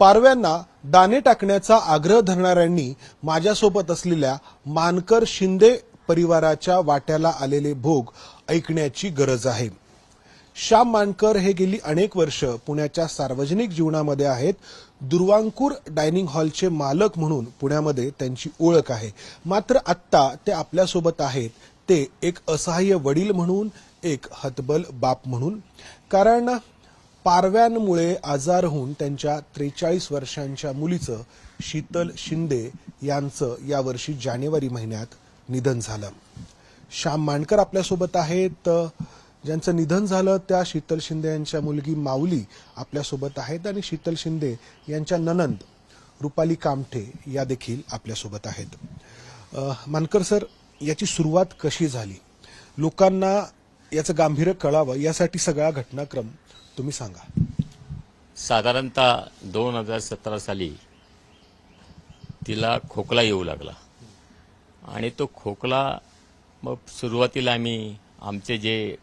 पारव्यांना दाणे टाकण्याचा आग्रह धरणाऱ्यांनी माझ्यासोबत असलेल्या मानकर शिंदे परिवाराच्या वाट्याला आलेले भोग ऐकण्याची गरज आहे. श्याम मानकर हे गेली अनेक वर्ष पुण्याच्या सार्वजनिक जीवनामध्ये आहेत. दुर्वांकूर डायनिंग हॉलचे मालक म्हणून पुण्यामध्ये त्यांची ओळख आहे. मात्र आत्ता ते आपल्यासोबत आहेत. ते एक असहाय्य वडील म्हणून एक हतबल बाप म्हणून. कारण पारव्यांमुळे आजार होऊन त्यांच्या त्रेचाळीस वर्षांच्या मुलीचं शीतल शिंदे यांचं यावर्षी जानेवारी महिन्यात निधन झालं. श्याम मानकर आपल्यासोबत आहेत. ज्यांचं निधन झालं त्या शीतल शिंदे यांच्या मुलगी माऊली आपल्यासोबत आहेत आणि शीतल शिंदे यांच्या ननंद रुपाली कामठे या देखील आपल्यासोबत आहेत. मानकर सर याची सुरुवात कशी झाली? लोकांना याचं गांभीर्य कळावं यासाठी सगळा घटनाक्रम तुम्ही सांगा. साधारणतः दोन हजार सतरा साली तिला खोकला येऊ लागला. आणि तो खोकला मग सुरुवातीला आम्ही आमचे जे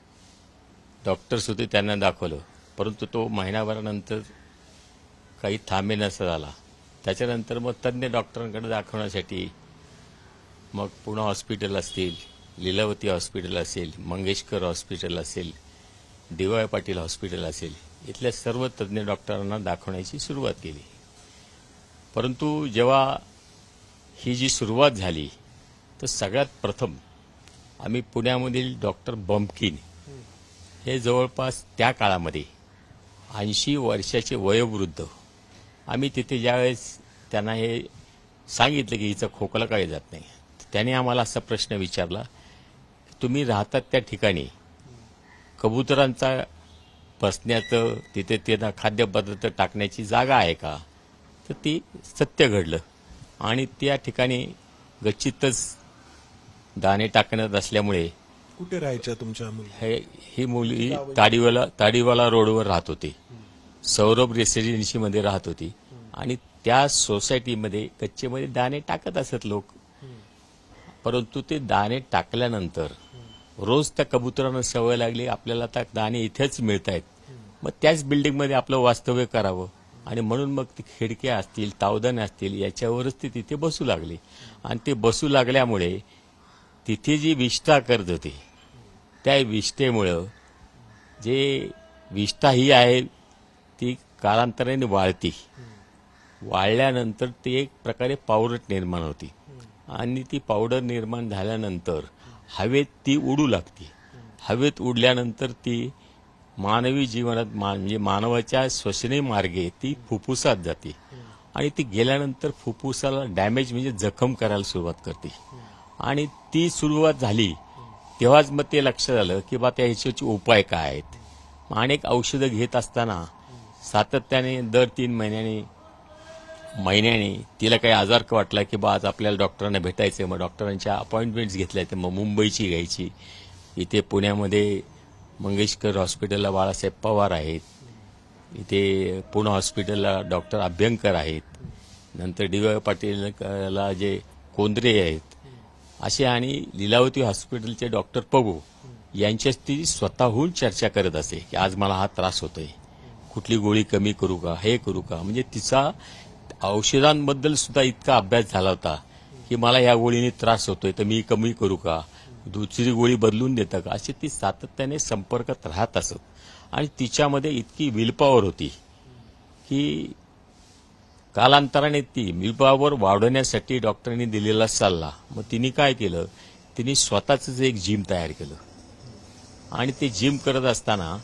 डॉक्टर्स होते त्यांना दाखवलं. परंतु तो महिनाभरानंतर काही थांबे नसा झाला. त्याच्यानंतर मग तज्ज्ञ डॉक्टरांकडे दाखवण्यासाठी मग पुणा हॉस्पिटल असतील लीलावती हॉस्पिटल असेल मंगेशकर हॉस्पिटल असेल डी वाय पाटील हॉस्पिटल असेल इथल्या सर्व तज्ज्ञ डॉक्टरांना दाखवण्याची सुरुवात केली. परंतु जेव्हा ही जी सुरुवात झाली तर सगळ्यात प्रथम आम्ही पुण्यामधील डॉक्टर बमकिन हे जवळपास त्या काळामध्ये ऐंशी वर्षाचे वयोवृद्ध. आम्ही तिथे ज्यावेळेस त्यांना हे सांगितलं की हिचा खोकला काही जात नाही त्याने आम्हाला असा प्रश्न विचारला तुम्ही राहतात त्या ठिकाणी कबुतरांचा बसण्याचं तिथे त्यांना खाद्यपदार्थ टाकण्याची जागा आहे का? तर ती सत्य घडलं. आणि त्या ठिकाणी गच्चीतच दाणे टाकण्यात असल्यामुळे कुठे राहायच्या तुमच्या मुली? हे ही मुली ताडीवाला ताडीवाला रोडवर राहत होती. सौरभ रेसिडेन्सीमध्ये राहत होती. आणि त्या सोसायटीमध्ये कच्चेमध्ये दाणे टाकत असत लोक. परंतु ते दाणे टाकल्यानंतर रोज त्या कबुतरांना सवय लागली आपल्याला आता दाणे इथेच मिळत आहेत मग त्याच बिल्डिंगमध्ये आपलं वास्तव्य करावं. आणि म्हणून मग ती खिडक्या असतील तावदाने असतील याच्यावरच ते तिथे बसू लागली. आणि ते बसू लागल्यामुळे तिथे जी विष्ठा करत होते त्या विष्ठेमुळं जे विष्ठा ही आहे ती कालांतराने वाळती वाळल्यानंतर ती एक प्रकारे पावडर निर्माण होती. आणि ती पावडर निर्माण झाल्यानंतर हवेत ती उडू लागते. हवेत उडल्यानंतर ती मानवी जीवनात मा- म्हणजे मानवाच्या श्वसने मार्गे ती फुफ्फुसात जाते. आणि ती गेल्यानंतर फुफ्फुसाला डॅमेज म्हणजे जखम करायला सुरुवात करते. आणि ती सुरुवात झाली तेव्हाच मग ते लक्षात आलं की बा त्या ह्याच्याचे उपाय काय आहेत? अनेक औषधं घेत असताना सातत्याने दर तीन महिन्याने महिन्याने तिला काही आजार का वाटला की बा आज आपल्याला डॉक्टरांना भेटायचं मग डॉक्टरांच्या अपॉइंटमेंट्स घेतल्या आहेत. मग मुंबईची घ्यायची. इथे पुण्यामध्ये मंगेशकर हॉस्पिटलला बाळासाहेब पवार आहेत. इथे पुणे हॉस्पिटलला डॉक्टर अभ्यंकर आहेत. नंतर डी वाय पाटीलला जे कोंद्रे आहेत. असे आणि लीलावती हॉस्पिटलचे डॉक्टर पगू यांच्याशी ती स्वतःहून चर्चा करत असे की आज मला हा त्रास होतोय. कुठली गोळी कमी करू का? हे करू का? म्हणजे तिचा औषधांबद्दल सुद्धा इतका अभ्यास झाला होता की मला या गोळीने त्रास होतोय तर मी कमी करू का? दुसरी गोळी बदलून देतं का? अशी ती सातत्याने संपर्कात राहत असत. आणि तिच्यामध्ये इतकी विलपावर होती की कालांतराने ती विलपावर वाढवण्यासाठी डॉक्टरांनी दिलेला सल्ला. मग तिने काय केलं? तिने स्वतःच एक जिम तयार केलं. आणि ते जिम करत असताना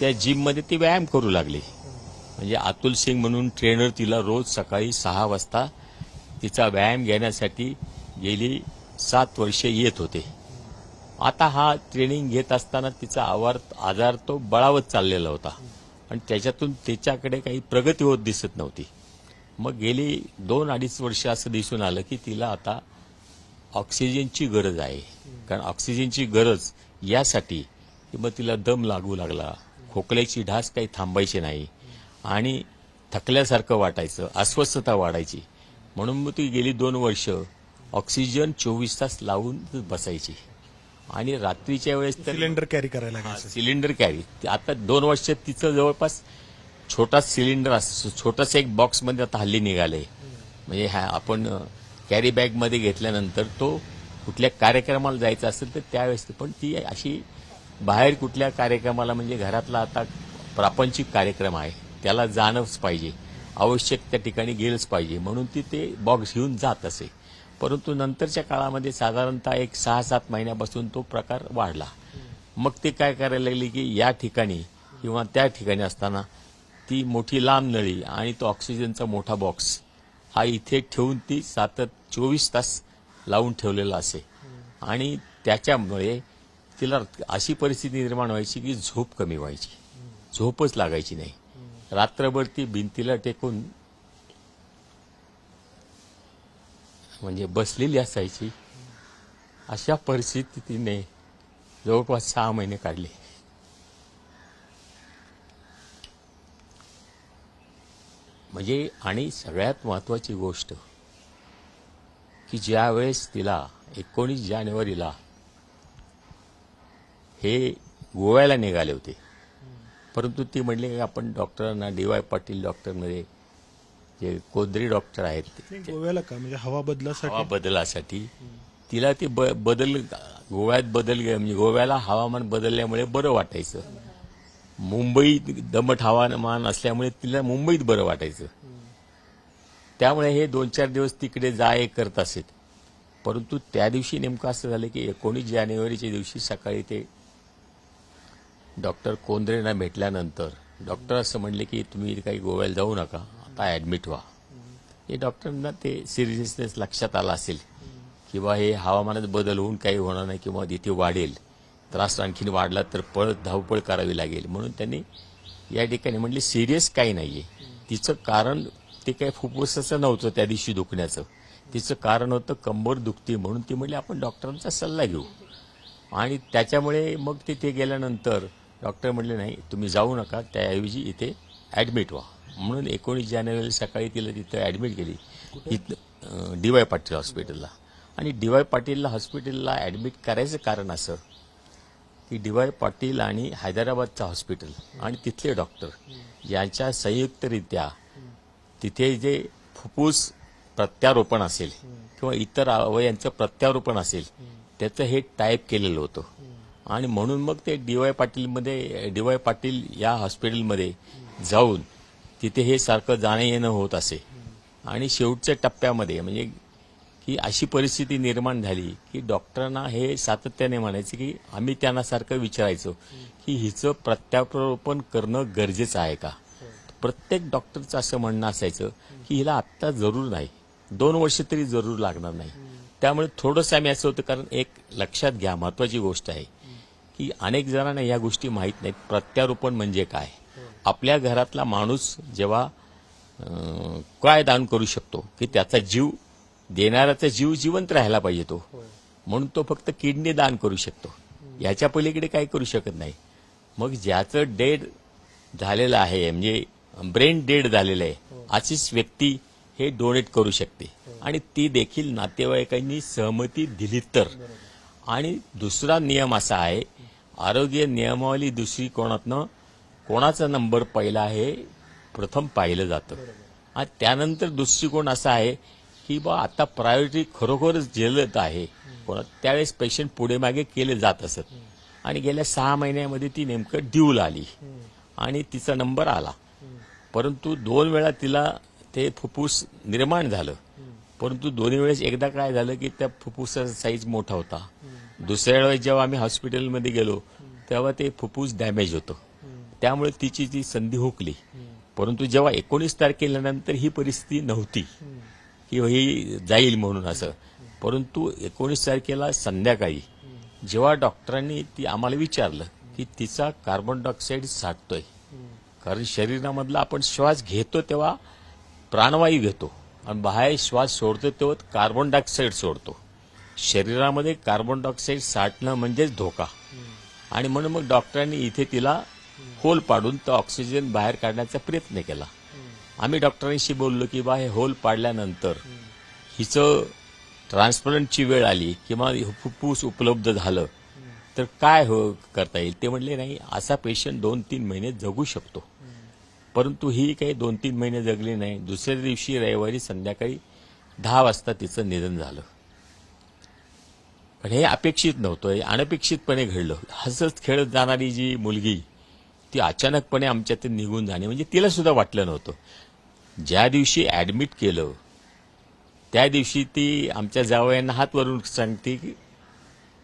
त्या जिममध्ये ती व्यायाम करू लागली. म्हणजे अतुल सिंग म्हणून ट्रेनर तिला रोज सकाळी सहा वाजता तिचा व्यायाम घेण्यासाठी गेली सात वर्षे येत होते. आता हा ट्रेनिंग घेत असताना तिचा आवार आजार तो बळावत चाललेला होता. आणि त्याच्यातून तिच्याकडे काही प्रगती होत दिसत नव्हती. मग गेली दोन अडीच वर्ष असं दिसून आलं की तिला आता ऑक्सिजनची गरज आहे. कारण ऑक्सिजनची गरज यासाठी की मग तिला दम लागू लागला. खोकल्याची ढास काही थांबायची नाही. आणि थकल्यासारखं वाटायचं अस्वस्थता वाढायची. म्हणून मग ती गेली दोन वर्ष ऑक्सिजन चोवीस तास लावून बसायची. आणि रात्रीच्या वेळेस तर सिलेंडर कॅरी करायला सिलेंडर कॅरी आता दोन वर्षात तिचं जवळपास छोटा सिलेंडर असतो छोटासा एक बॉक्समध्ये आता हल्ली निघाले म्हणजे हा आपण कॅरी बॅगमध्ये घेतल्यानंतर तो कुठल्या कार्यक्रमाला जायचा असेल तर त्यावेळेस पण ती अशी बाहेर कुठल्या कार्यक्रमाला म्हणजे घरातला आता प्रापंचिक कार्यक्रम आहे. त्याला जाणंच पाहिजे. आवश्यक त्या ठिकाणी गेलंच पाहिजे. म्हणून ती ते बॉक्स घेऊन जात असे. परंतु नंतरच्या काळामध्ये साधारणतः एक सहा सात महिन्यापासून तो प्रकार वाढला. मग ते काय करायला लागले की या ठिकाणी किंवा त्या ठिकाणी असताना ती मोठी लांब नळी आणि तो ऑक्सिजनचा मोठा बॉक्स हा इथे ठेवून ती सातत चोवीस तास लावून ठेवलेला असे. आणि त्याच्यामुळे तिला अशी परिस्थिती निर्माण व्हायची की झोप कमी व्हायची. झोपच लागायची नाही. रात्रभर ती भिंतीला टेकून म्हणजे बसलेली असायची. अशा परिस्थितीने जवळपास सहा महिने काढले. म्हणजे आणि सगळ्यात महत्वाची गोष्ट की ज्यावेळेस तिला एकोणीस जानेवारीला हे गोव्याला निघाले होते परंतु ती म्हणली की आपण डॉक्टरांना डी वाय पाटील डॉक्टरमध्ये जे कोदरी डॉक्टर आहेत ते गोव्याला का? म्हणजे हवा बदलासाठी? हवा बदलासाठी. तिला ते ब- बदल गोव्यात बदल म्हणजे गोव्याला हवामान बदलल्यामुळे बरं वाटायचं. मुंबईत दमट हवामान असल्यामुळे तिला मुंबईत बरं वाटायचं. त्यामुळे हे दोन चार दिवस तिकडे जा ये करत असेल. परंतु त्या दिवशी नेमकं असं झालं की एकोणीस जानेवारीच्या दिवशी सकाळी ते डॉक्टर कोंद्रेंना भेटल्यानंतर डॉक्टर असं म्हणले की तुम्ही काही गोव्याला जाऊ नका आता ॲडमिट व्हा. हे डॉक्टरांना ते सिरियसनेस लक्षात आला असेल किंवा हे हवामानात बदल होऊन काही होणार नाही किंवा तिथे वाढेल त्रास आणखीन वाढला तर पळत धावपळ करावी लागेल. म्हणून त्यांनी या ठिकाणी म्हणले सिरियस काही नाही आहे तिचं कारण ते काही फुफ्फुसाचं नव्हतं त्या दिवशी दुखण्याचं. तिचं कारण होतं कंबर दुखते म्हणून ती म्हणली आपण डॉक्टरांचा सल्ला घेऊ. आणि त्याच्यामुळे मग तिथे गेल्यानंतर डॉक्टर म्हणले नाही तुम्ही जाऊ नका त्याऐवजी इथे ऍडमिट व्हा. म्हणून एकोणीस जानेवारी सकाळी तिला तिथं ऍडमिट केली. इथं डी वाय पाटील हॉस्पिटलला. आणि डी वाय पाटीलला हॉस्पिटलला ऍडमिट करायचं कारण असं की डी वाय पाटील आणि हैदराबादचं हॉस्पिटल आणि तिथले डॉक्टर यांच्या संयुक्तरित्या तिथे जे फुफ्फुस प्रत्यारोपण असेल किंवा इतर अवयांचं प्रत्यारोपण असेल त्याचं हे टाईप केलेलं होतं. आणि म्हणून मग ते डी वाय पाटीलमध्ये डी वाय पाटील या हॉस्पिटलमध्ये जाऊन तिथे हे सारखं जाणं येणं होत असे. आणि शेवटच्या टप्प्यामध्ये म्हणजे की अशी परिस्थिती निर्माण झाली की डॉक्टरांना हे सातत्याने म्हणायचे की आम्ही त्यांना सारखं विचारायचो की हिचं प्रत्यारोपण करणं गरजेचं आहे का? प्रत्येक डॉक्टरचं असं म्हणणं असायचं की हिला आत्ता जरूर नाही. दोन वर्ष तरी जरूर लागणार नाही. त्यामुळे थोडंसं आम्ही असं होतं कारण एक लक्षात घ्या महत्वाची गोष्ट आहे. की अनेक जणांना या गोष्टी माहीत नाहीत. प्रत्यारोपण म्हणजे काय? आपल्या घरातला माणूस जेव्हा काय दान करू शकतो की त्याचा जीव देणाऱ्याचा जीव जिवंत राहायला पाहिजे तो. म्हणून तो फक्त किडनी दान करू शकतो. याच्या पलीकडे काही करू शकत नाही. मग ज्याचं डेड झालेलं आहे म्हणजे ब्रेन डेड झालेलं आहे अशीच व्यक्ती हे डोनेट करू शकते. आणि ती देखील नातेवाईकांनी सहमती दिली तर. आणि दुसरा नियम असा आहे आरोग्य नियमावली दुसरी कोणातनं? कोणाचा नंबर पहिला आहे? प्रथम पाहिलं जातं. आणि त्यानंतर दृष्टिकोन असा आहे की बा आता प्रायोरिटी खरोखरच झेलत आहे. कोणा त्यावेळेस पेशंट पुढे मागे केले जात असत. आणि गेल्या सहा महिन्यामध्ये ती नेमकं ड्यूल आली. आणि तिचा नंबर आला. परंतु दोन वेळा तिला ते फुफ्फुस निर्माण झालं. परंतु दोन्ही वेळेस एकदा काय झालं की त्या फुफ्फुसाचा साईज मोठा होता. दुसऱ्या वेळेस जेव्हा आम्ही हॉस्पिटलमध्ये गेलो तेव्हा ते फुफ्फुस डॅमेज होतं. त्यामुळे तिची ती संधी हुकली. परंतु जेव्हा एकोणीस तारखेनंतर ही परिस्थिती नव्हती की ही जाईल म्हणून असं. परंतु एकोणीस तारखेला संध्याकाळी जेव्हा डॉक्टरांनी ती आम्हाला विचारलं की तिचा कार्बन डायऑक्साईड साठतोय. कारण शरीरामधला आपण श्वास घेतो तेव्हा प्राणवायू घेतो. आणि बाहेर श्वास सोडतो तेव्हा कार्बन डायऑक्साईड सोडतो. शरीरामध्ये कार्बन डायऑक्साईड साठणं म्हणजेच धोका. आणि म्हणून मग डॉक्टरांनी इथे तिला होल पाडून तो ऑक्सिजन बाहेर काढण्याचा प्रयत्न केला. आम्ही डॉक्टरांशी बोललो की बा हे होल पाडल्यानंतर हिचं ट्रान्सप्लांटची वेळ आली किंवा फुफ्फूस उपलब्ध झालं तर काय हो करता येईल? ते म्हणले नाही असा पेशंट दोन तीन महिने जगू शकतो. परंतु ही काही दोन तीन महिने जगली नाही. दुसऱ्या दिवशी रविवारी संध्याकाळी दहा वाजता तिचं निधन झालं. पण हे अपेक्षित नव्हतं हे अनपेक्षितपणे घडलं. हसत खेळत जाणारी जी मुलगी ती अचानकपणे आमच्यातून निघून जाणे म्हणजे तिला सुद्धा वाटलं नव्हतं. ज्या दिवशी ऍडमिट केलं त्या दिवशी ती आमच्या जावयांना हात वरून सांगते की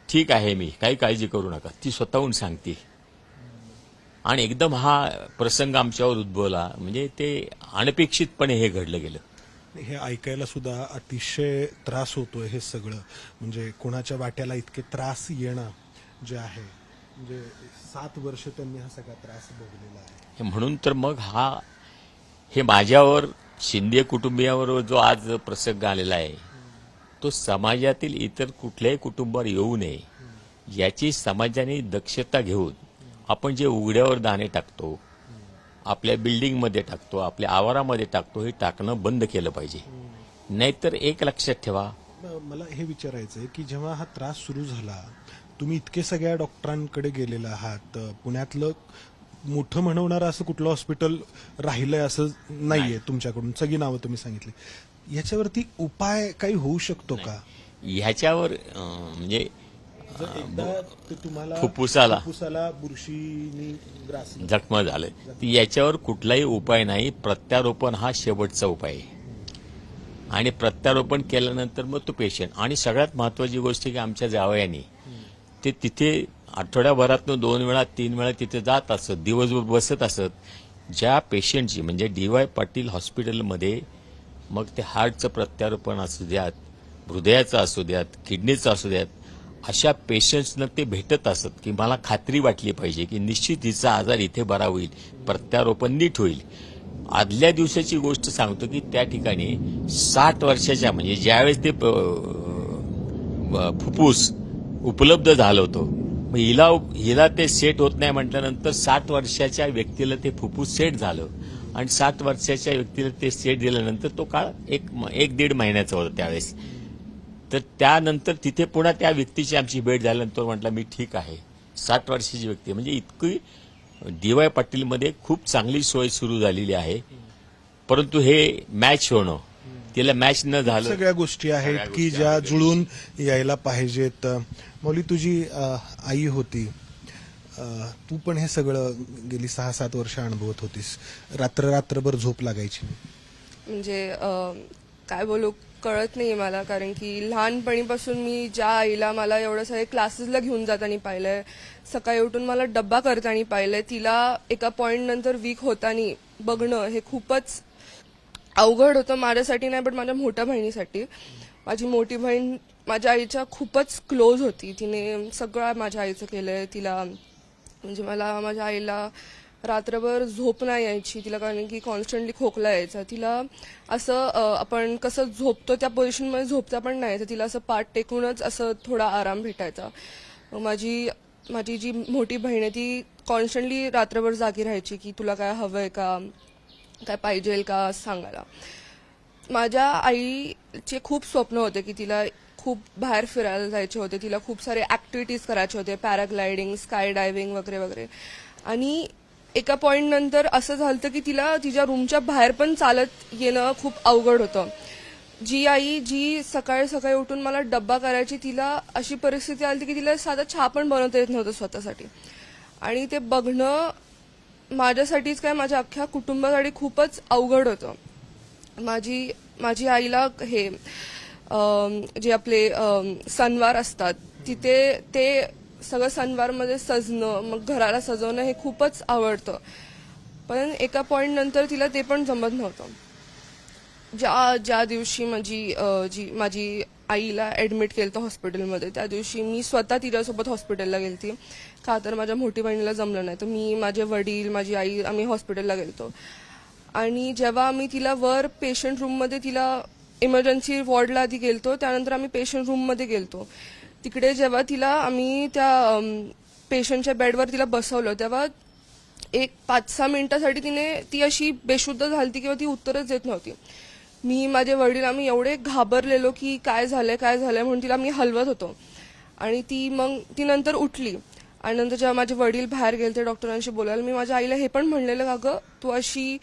ठीक आहे मी काही काळजी करू नका. ती स्वतःहून सांगते. आणि एकदम हा प्रसंग आमच्यावर उद्भवला म्हणजे ते अनपेक्षितपणे हे घडलं गेलं. हे ऐकायला सुद्धा अतिशय त्रास होतोय हे सगळं. म्हणजे कोणाच्या वाट्याला इतके त्रास येणं जे आहे म्हणजे सात वर्ष त्यांनी हा सगळा त्रास भोगलेला आहे. म्हणून तर मग हा हे माझ्यावर शिंदे कुटुंबियावर जो आज प्रसंग आलेला आहे तो समाजातील इतर कुठल्याही कुटुंबावर येऊ नये याची समाजाने दक्षता घेऊन आपण जे उघड्यावर दाणे टाकतो आपल्या बिल्डिंगमध्ये टाकतो आपल्या आवारामध्ये टाकतो हे टाकणं बंद केलं पाहिजे. नाहीतर एक लक्षात ठेवा. मला हे विचारायचं आहे की जेव्हा हा त्रास सुरू झाला तुम्ही इतके सगळ्या डॉक्टरांकडे गेलेला आहात पुण्यातलं मोठं म्हणवणारं असं कुठलं हॉस्पिटल राहिलंय असं नाहीये तुमच्याकडून? सगळी नावं तुम्ही सांगितली. याच्यावरती उपाय काही होऊ शकतो का? ह्याच्यावर म्हणजे जर एकदा ते तुम्हाला फुफ्फुसाला. फुफ्फुसाला बुरशीनी ग्रासलं जखमा झालं. ती याच्यावर कुठलाही उपाय नाही. प्रत्यारोपण हा शेवटचा उपाय आहे. आणि प्रत्यारोपण केल्यानंतर मग तो पेशंट आणि सगळ्यात महत्वाची गोष्ट की आमच्या जावयाने ते तिथे आठवड्याभरातनं दोन वेळा तीन वेळा तिथे जात असत दिवसभर बसत असत. ज्या पेशंटची म्हणजे डी वाय पाटील हॉस्पिटलमध्ये मग ते हार्टचं प्रत्यारोपण असू द्यात हृदयाचं असू द्यात किडनीचं असू द्यात अशा पेशंट्सना ते भेटत असत की मला खात्री वाटली पाहिजे की निश्चित हिचा आजार इथे बरा होईल प्रत्यारोपण नीट होईल. आदल्या दिवसाची गोष्ट सांगतो की त्या ठिकाणी साठ वर्षाच्या म्हणजे ज्यावेळेस ते फुफ्फूस उपलब्ध झालं होतं मग हिला हिला ते सेट होत नाही म्हटल्यानंतर साठ वर्षाच्या व्यक्तीला ते फुफ्फूस सेट झालं. आणि साठ वर्षाच्या व्यक्तीला ते सेट दिल्यानंतर तो काळ एक म- एक दीड महिन्याचा होता त्यावेळेस. तर त्यानंतर तिथे पुन्हा त्या व्यक्तीची आमची भेट झाल्यानंतर म्हटलं मी ठीक आहे. साठ वर्षाची व्यक्ती म्हणजे इतकी डी वाय पाटीलमध्ये खूप चांगली सोय सुरू झालेली आहे. परंतु हे मॅच होणं तिला मॅच न झालं. सगळ्या गोष्टी आहेत की ज्या. जुळून यायला पाहिजेत. मौली तुझी आई होती. तू पण हे सगळं गेली सहा सात वर्ष अनुभवत होतीस. रात्र रात्रभर झोप लागायची. म्हणजे काय बोलू कळत नाही मला कारण की लहानपणीपासून मी ज्या आईला मला एवढं सगळे क्लासेसला घेऊन जाताना पाहिलंय सकाळी उठून मला डब्बा करताना पाहिलंय तिला एका पॉईंट नंतर वीक होताना बघणं हे खूपच अवघड होतं माझ्यासाठी नाही पण माझ्या मोठ्या बहिणीसाठी. माझी मोठी बहीण माझ्या आईच्या खूपच क्लोज होती. तिने सगळं माझ्या आईचं केलंय तिला म्हणजे मला माझ्या आईला रात्रभर झोप नाही यायची. तिला कारण की कॉन्स्टंटली खोकला यायचा. तिला असं आपण कसं झोपतो त्या पोझिशनमध्ये झोपता पण नाही. यायचं तिला असं पाठ टेकूनच असं थोडा आराम भेटायचा. माझी माझी जी मोठी बहीण आहे ती कॉन्स्टंटली रात्रभर जागी राहायची की तुला काय हवं आहे का? काय पाहिजेल का? सांगायला. माझ्या आईचे खूप स्वप्न होते की तिला खूप बाहेर फिरायला जायचे होते. तिला खूप सारे ॲक्टिव्हिटीज करायचे होते. पॅराग्लायडिंग स्काय डायव्हिंग वगैरे वगैरे. आणि एका पॉईंट नंतर असं झालं की तिला तिच्या रूमच्या बाहेर पण चालत येणं खूप अवघड होतं. जी आई जी सकाळी सकाळी उठून मला डब्बा करायची तिला अशी परिस्थिती आली की तिला साधा छा पण बनवता येत नव्हतं स्वतःसाठी. आणि ते बघणं माझ्यासाठीच काय माझ्या अख्ख्या कुटुंबासाठी खूपच अवघड होतं. माझी माझी आईला हे जे आपले सणवार असतात तिथे ते सगळं सणवारमध्ये सजणं मग घराला सजवणं हे खूपच आवडतं. पण एका पॉईंट नंतर तिला ते पण जमत नव्हतं. ज्या ज्या दिवशी माझी जी माझी आईला ऍडमिट केलं होतं हॉस्पिटलमध्ये त्या दिवशी मी स्वतः तिच्यासोबत हॉस्पिटलला गेलती. का तर माझ्या मोठी बहिणीला जमलं नाही. तर मी माझे वडील माझी आई आम्ही हॉस्पिटलला गेलतो. आणि जेव्हा आम्ही तिला वर पेशंट रूममध्ये तिला इमर्जन्सी वॉर्डला आधी गेलतो त्यानंतर आम्ही पेशंट रूममध्ये गेलतो. तिकडे जेव्हा तिला आम्ही त्या पेशंटच्या बेडवर तिला बसवलं तेव्हा एक पाच सहा मिनिटासाठी तिने ती अशी बेशुद्ध झाली किंवा ती उत्तरच देत नव्हती. मी माझे वडील आम्ही एवढे घाबरलेलो की काय झालंय काय झालंय म्हणून तिला मी हलवत होतो. आणि ती मग ती नंतर उठली. आणि नंतर जेव्हा माझे वडील बाहेर गेले ते डॉक्टरांशी बोलायला मी माझ्या आईला हे पण म्हणलेलं का गं तू अशी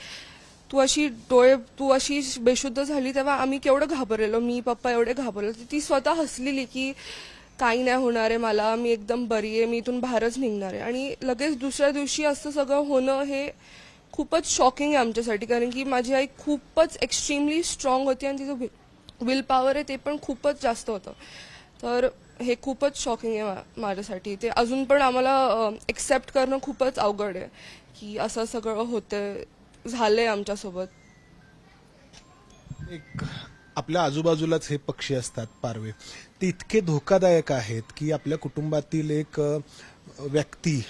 तू अशी डोळे तू अशी बेशुद्ध झाली तेव्हा आम्ही केवढं घाबरलेलो मी पप्पा एवढे घाबरलो ती स्वतः हसलेली की काही नाही होणार आहे मला मी एकदम बरी आहे मी इथून बाहेरच निघणार आहे. आणि लगेच दुसऱ्या दिवशी असं सगळं होणं हे खूपच शॉकिंग आहे आमच्यासाठी कारण की माझी आई खूपच एक्स्ट्रीमली स्ट्रॉंग होती आणि तिचं विल पॉवर आहे ते पण खूपच जास्त होतं. तर हे खूपच शॉकिंग आहे माझ्यासाठी. ते अजून पण आम्हाला एक्सेप्ट करणं खूपच अवघड आहे की असं सगळं होतं झालंय आमच्यासोबत. एक आपल्या आजूबाजूलाच हे पक्षी असतात पारवे. ते इतके धोकादायक आहेत की आपल्या कुटुंबातील एक व्यक्ती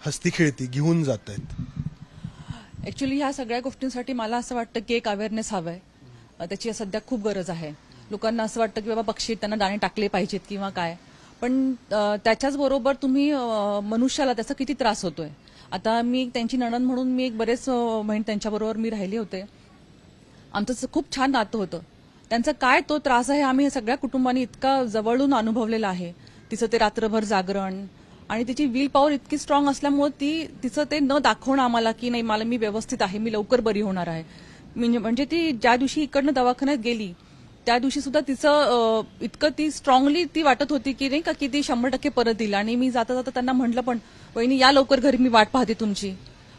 हस्ती खेळती घेऊन जात आहेत ॲक्च्युली ह्या सगळ्या गोष्टींसाठी मला असं वाटतं की एक अवेअरनेस हवं आहे त्याची सध्या खूप गरज आहे. लोकांना असं वाटतं की बाबा पक्षी त्यांना दाणे टाकले पाहिजेत किंवा काय. पण त्याच्याच बरोबर तुम्ही मनुष्याला त्याचा किती त्रास होतोय? आता मी त्यांची नणन म्हणून मी एक बरेच महिने त्यांच्याबरोबर मी राहिले होते. आमचं खूप छान नातं होतं. त्यांचा काय तो त्रास आहे आम्ही सगळ्या कुटुंबांनी इतका जवळून अनुभवलेला आहे. तिचं ते रात्रभर जागरण आणि तिची विल पॉवर इतकी स्ट्रॉंग असल्यामुळे ती तिचं ते न दाखवणं आम्हाला की नाही मला मी व्यवस्थित आहे मी लवकर बरी होणार आहे. म्हणजे म्हणजे ती ज्या दिवशी इकडनं दवाखान्यात गेली त्या दिवशी सुद्धा तिचं इतकं ती स्ट्रॉंगली ती वाटत होती की नाही का की ती शंभर टक्के परत येईल आणि मी जाता जाता त्यांना म्हटलं पण वहिनी या लवकर घरी मी वाट पाहते तुमची.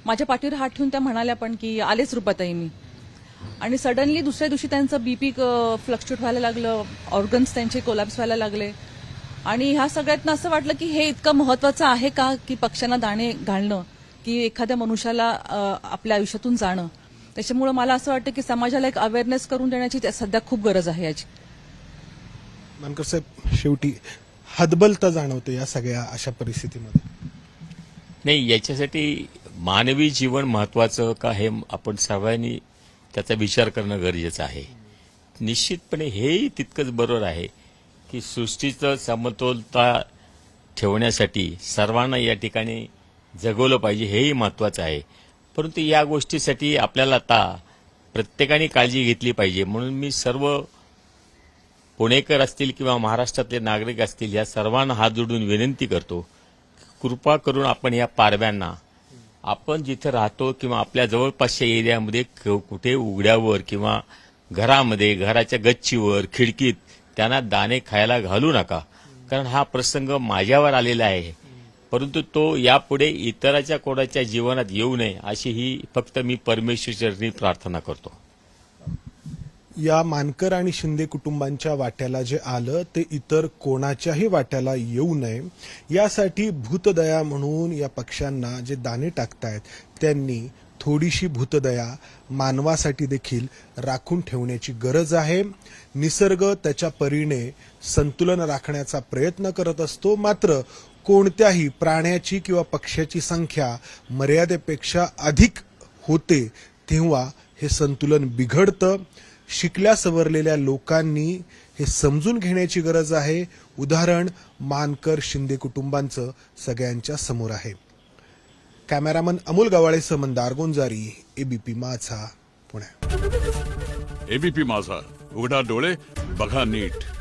माझ्या पाठीवर हात ठेवून त्या म्हणाल्या पण की आलेच रुपाताई मी. आणि सडनली दुसऱ्या दिवशी त्यांचं बीपी फ्लक्च्युएट व्हायला लागलं ऑर्गन्स त्यांचे कोलॅप्स व्हायला लागले. आणि ह्या सगळ्यातनं असं वाटलं की हे इतकं महत्वाचं आहे का की पक्ष्यांना दाणे घालणं की एखाद्या मनुष्याला आपल्या आयुष्यातून जाणं? त्याच्यामुळे मला असं वाटतं की समाजाला एक अवेअरनेस करून देण्याची त्या- सध्या खूप गरज आहे याची. मानकर साहेब शेवटी हतबलता जाणवते या सगळ्या अशा परिस्थितीमध्ये. नाही याच्यासाठी मानवी जीवन महत्वाचं का हे आपण सर्वांनी त्याचा विचार करणं गरजेचं आहे. निश्चितपणे हेही तितकंच बरोबर आहे की सृष्टीचं समतोलता ठेवण्यासाठी सर्वांना या ठिकाणी जगवलं पाहिजे हेही महत्वाचं आहे. परंतु या गोष्टीसाठी आपल्याला आता प्रत्येकाने काळजी घेतली पाहिजे. म्हणून मी सर्व पुणेकर असतील किंवा महाराष्ट्रातले नागरिक असतील या सर्वांना हात जोडून विनंती करतो कृपा करून आपण या पारव्यांना आपण जिथे राहतो किंवा आपल्या जवळपासच्या एरियामध्ये क- कुठे उघड्यावर किंवा घरामध्ये घराच्या गच्चीवर खिडकीत त्यांना दाणे खायला घालू नका. कारण हा प्रसंग माझ्यावर आलेला आहे. परंतु तो यापुढे इतराच्या कोणाच्या जीवनात येऊ नये अशी ही फक्त मी परमेश्वरनी प्रार्थना करतो. या मानकर आणि शिंदे कुटुंबांच्या वाट्याला जे आलं ते इतर कोणाच्याही वाट्याला येऊ नये. यासाठी भूतदया म्हणून या पक्ष्यांना जे दाणे टाकतायत त्यांनी थोडीशी भूतदया मानवासाठी देखील राखून ठेवण्याची गरज आहे. निसर्ग त्याच्या परीने संतुलन राखण्याचा प्रयत्न करत असतो. मात्र कोणत्याही प्राण्याची किंवा पक्ष्याची संख्या मर्यादेपेक्षा अधिक होते तेव्हा हे संतुलन बिघडतं. शिकल्या सवरलेल्या लोकांनी हे समजून घेण्याची गरज आहे. उदाहरण मानकर शिंदे कुटुंबांचं सगळ्यांच्या समोर आहे. कॅमेरामन अमोल गवाळेसह मंदार गोंजारी एबीपी माझा पुणे. एबीपी माझा. उघडा डोळे बघा नीट.